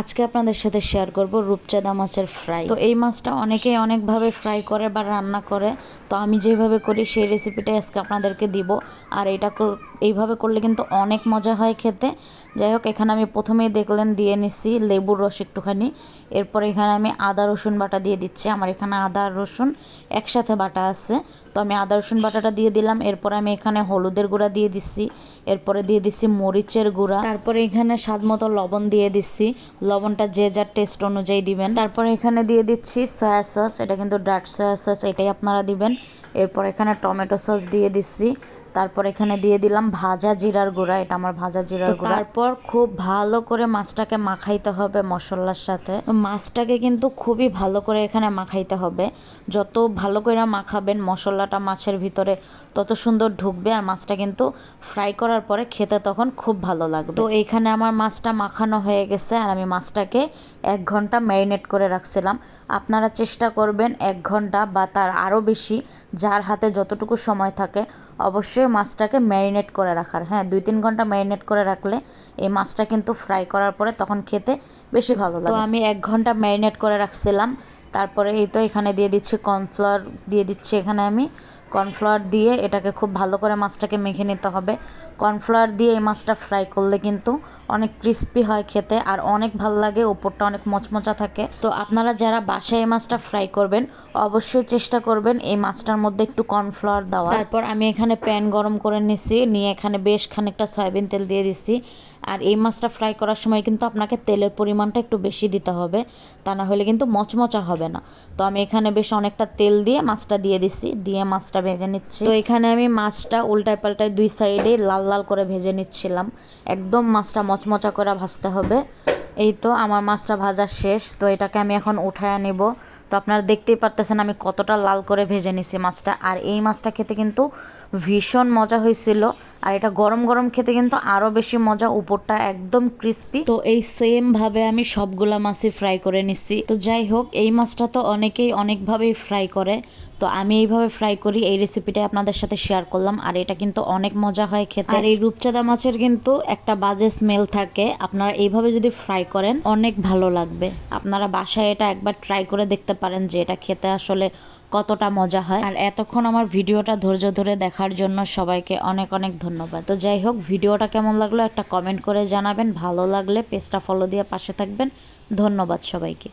আজকে আপনাদের সাথে শেয়ার করব রূপচাঁদা মাছের ফ্রাই তো এই মাছটা অনেকেই অনেকভাবে ফ্রাই করে বা রান্না করে। তো আমি যেভাবে করি সেই রেসিপিটাই আজকে আপনাদেরকে দিব। আর এটা এইভাবে করলে কিন্তু অনেক মজা হয় খেতে। যাই হোক, এখানে আমি প্রথমেই দেখলেন দিয়ে নিচ্ছি লেবুর রস একটুখানি। এরপর এখানে আমি আদা, রসুন বাটা দিয়ে দিচ্ছি। আমার এখানে আদা রসুন একসাথে বাটা আছে। তো আমি আদা, রসুন বাটাটা দিয়ে দিলাম। এরপর আমি এখানে হলুদের গুঁড়া দিয়ে দিচ্ছি। এরপরে দিয়ে দিচ্ছি মরিচের গুঁড়া। তারপরে এখানে স্বাদ মতো লবণ দিয়ে দিচ্ছি। লবণটা যে যার টেস্ট অনুযায়ী দিবেন। তারপরে এখানে দিয়ে দিচ্ছি সয়া সস। এটা কিন্তু ডার্ক সয়া সস, এটাই আপনারা দিবেন। এরপর এখানে টমেটো সস দিয়ে দিচ্ছি। তারপর এখানে দিয়ে দিলাম ভাজা জিরার গুঁড়া এটা আমার ভাজা জিরার গুঁড়া। তারপর খুব ভালো করে মাছটাকে মাখাইতে হবে মশলার সাথে। মাছটাকে কিন্তু খুবই ভালো করে এখানে মাখাইতে হবে। যত ভালো করে মাখাবেন মশলাটা মাছের ভিতরে তত সুন্দর ঢুকবে আর মাছটা কিন্তু ফ্রাই করার পরে খেতে তখন খুব ভালো লাগবে। তো এখানে আমার মাছটা মাখানো হয়ে গেছে আর আমি মাছটাকে এক ঘণ্টা ম্যারিনেট করে রাখছিলাম। আপনারা চেষ্টা করবেন এক ঘণ্টা বা তার আরও বেশি যার হাতে যতটুকু সময় থাকে অবশ্যই মাছটাকে ম্যারিনেট করে রাখার। হ্যাঁ দুই তিন ঘণ্টা ম্যারিনেট করে রাখলে এই মাছটা কিন্তু ফ্রাই করার পরে তখন খেতে বেশি ভালো লাগে। তো আমি এক ঘণ্টা ম্যারিনেট করে রাখছিলাম। তারপরে এই তো এখানে দিয়ে দিচ্ছি কর্নফ্লাওয়ার দিয়ে দিচ্ছি এখানে আমি কর্নফ্লাওয়ার দিয়ে এটাকে খুব ভালো করে মাছটাকে মেখে নিতে হবে। কর্নফ্লাওয়ার দিয়ে এই মাছটা ফ্রাই করলে কিন্তু অনেক ক্রিস্পি হয় খেতে আর অনেক ভালো লাগে, ওপরটা অনেক মচমচা থাকে। তো আপনারা যারা বাসায় এই মাছটা ফ্রাই করবেন, অবশ্যই চেষ্টা করবেন এই মাছটার মধ্যে একটু কর্নফ্লাওয়ার দেওয়া তারপর আমি এখানে প্যান গরম করে নিছি, নিয়ে এখানে বেশ খানিকটা সয়াবিন তেল দিয়ে দিচ্ছি আর এই মাছটা ফ্রাই করার সময় কিন্তু আপনাকে তেলের পরিমাণটা একটু বেশি দিতে হবে, তা না হলে কিন্তু মচমচা হবে না। তো আমি এখানে বেশ অনেকটা তেল দিয়ে মাছটা দিয়ে দিচ্ছি দিয়ে মাছটা ভেজে নিচ্ছি। তো এখানে আমি মাছটা উল্টায় পাল্টায় দুই সাইডে লাল লাল করে ভেজে নিচ্ছিলাম। একদম মাছটা মচমচা করে ভাজতে হবে। এই তো আমার মাছটা ভাজা শেষ, তো এটাকে আমি এখন উঠায় নিব। তো আপনারা দেখতেই পারতেছেন আমি কতটা লাল করে ভেজে নিছি মাছটা। আর এই মাছটা খেতে কিন্তু ভীষণ মজা হয়েছিল। আর এটা গরম গরম খেতে কিন্তু আরও বেশি মজা উপরটা একদম ক্রিস্পি তো এই সেম ভাবে আমি সবগুলা মাছই ফ্রাই করে নিচ্ছি। তো যাই হোক এই মাছটা তো অনেকেই অনেকভাবেই ফ্রাই করে। তো আমি এইভাবে ফ্রাই করি এই রেসিপিটা আপনাদের সাথে শেয়ার করলাম। আর এটা কিন্তু অনেক মজা হয় খেতে। আর এই রূপচাঁদা মাছের কিন্তু একটা বাজে স্মেল থাকে। আপনারা এইভাবে যদি ফ্রাই করেন অনেক ভালো লাগবে। আপনারা বাসায় এটা একবার ট্রাই করে দেখতে পারেন যে এটা খেতে আসলে কতটা মজা হয়। আর এতক্ষণ আমার ভিডিওটা ধৈর্য ধরে দেখার জন্য সবাইকে অনেক অনেক ধন্যবাদ। তো যাই হোক, ভিডিওটা কেমন লাগল একটা কমেন্ট করে জানাবেন। ভালো লাগলে পেজটা ফলো দিয়ে পাশে থাকবেন। ধন্যবাদ সবাইকে।